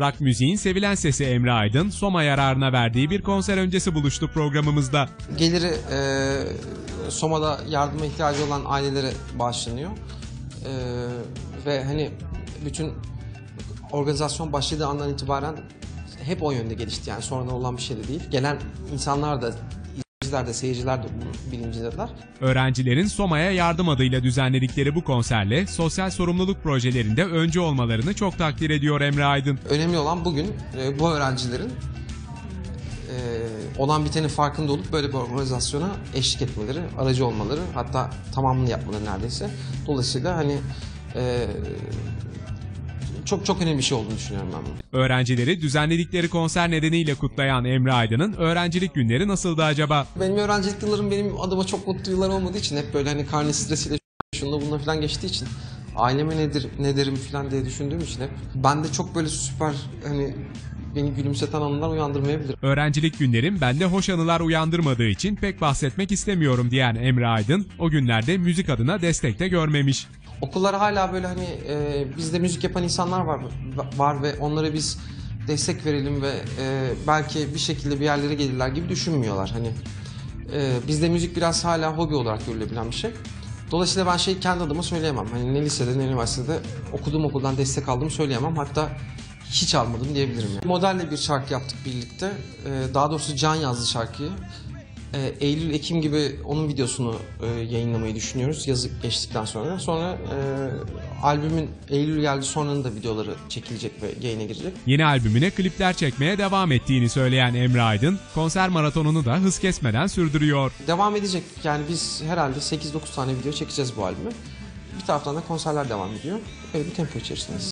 Rock müziğin sevilen sesi Emre Aydın, Soma yararına verdiği bir konser öncesi buluştu programımızda. Geliri e, Soma'da yardıma ihtiyacı olan ailelere bağışlanıyor. E, ve hani bütün organizasyon başladığı andan itibaren hep o yönde gelişti. Yani sonradan olan bir şey de değil. Gelen insanlar da, izleyiciler de, seyirciler de bunun bilincindeler. Öğrencilerin Soma'ya yardım adıyla düzenledikleri bu konserle sosyal sorumluluk projelerinde öncü olmalarını çok takdir ediyor Emre Aydın. Önemli olan bugün e, bu öğrencilerin e, olan bitenin farkında olup böyle bir organizasyona eşlik etmeleri, aracı olmaları, hatta tamamını yapmaları neredeyse. Dolayısıyla hani e, çok çok önemli bir şey olduğunu düşünüyorum ben bunu. Öğrencileri düzenledikleri konser nedeniyle kutlayan Emre Aydın'ın öğrencilik günleri nasıldı acaba? Benim öğrencilik yıllarım benim adıma çok mutlu yıllar olmadığı için hep böyle hani karne stresiyle şununla bununla falan geçtiği için aileme nedir ne derim falan diye düşündüğüm için hep ben de çok böyle süper hani beni gülümseten anılar uyandırmayabilir. Öğrencilik günlerim bende hoş anılar uyandırmadığı için pek bahsetmek istemiyorum diyen Emre Aydın, o günlerde müzik adına destekte görmemiş. Okullara hala böyle hani e, bizde müzik yapan insanlar var var ve onlara biz destek verelim ve e, belki bir şekilde bir yerlere gelirler gibi düşünmüyorlar. Hani e, bizde müzik biraz hala hobi olarak görülebilen bir şey. Dolayısıyla ben şey kendi adıma söyleyemem. Hani ne lisede ne üniversitede okuduğum okuldan destek aldığımı söyleyemem. Hatta hiç almadım diyebilirim. Yani. Modelle bir şarkı yaptık birlikte. E, daha doğrusu Can yazdı şarkıyı. E, Eylül, Ekim gibi onun videosunu e, yayınlamayı düşünüyoruz yazı geçtikten sonra. Sonra e, albümün Eylül geldi sonranın da videoları çekilecek ve yayına girecek. Yeni albümüne klipler çekmeye devam ettiğini söyleyen Emre Aydın, konser maratonunu da hız kesmeden sürdürüyor. Devam edecek. Yani biz herhalde 8-9 tane video çekeceğiz bu albümü. Bir taraftan da konserler devam ediyor. Öyle bir tempo içerisindeyiz.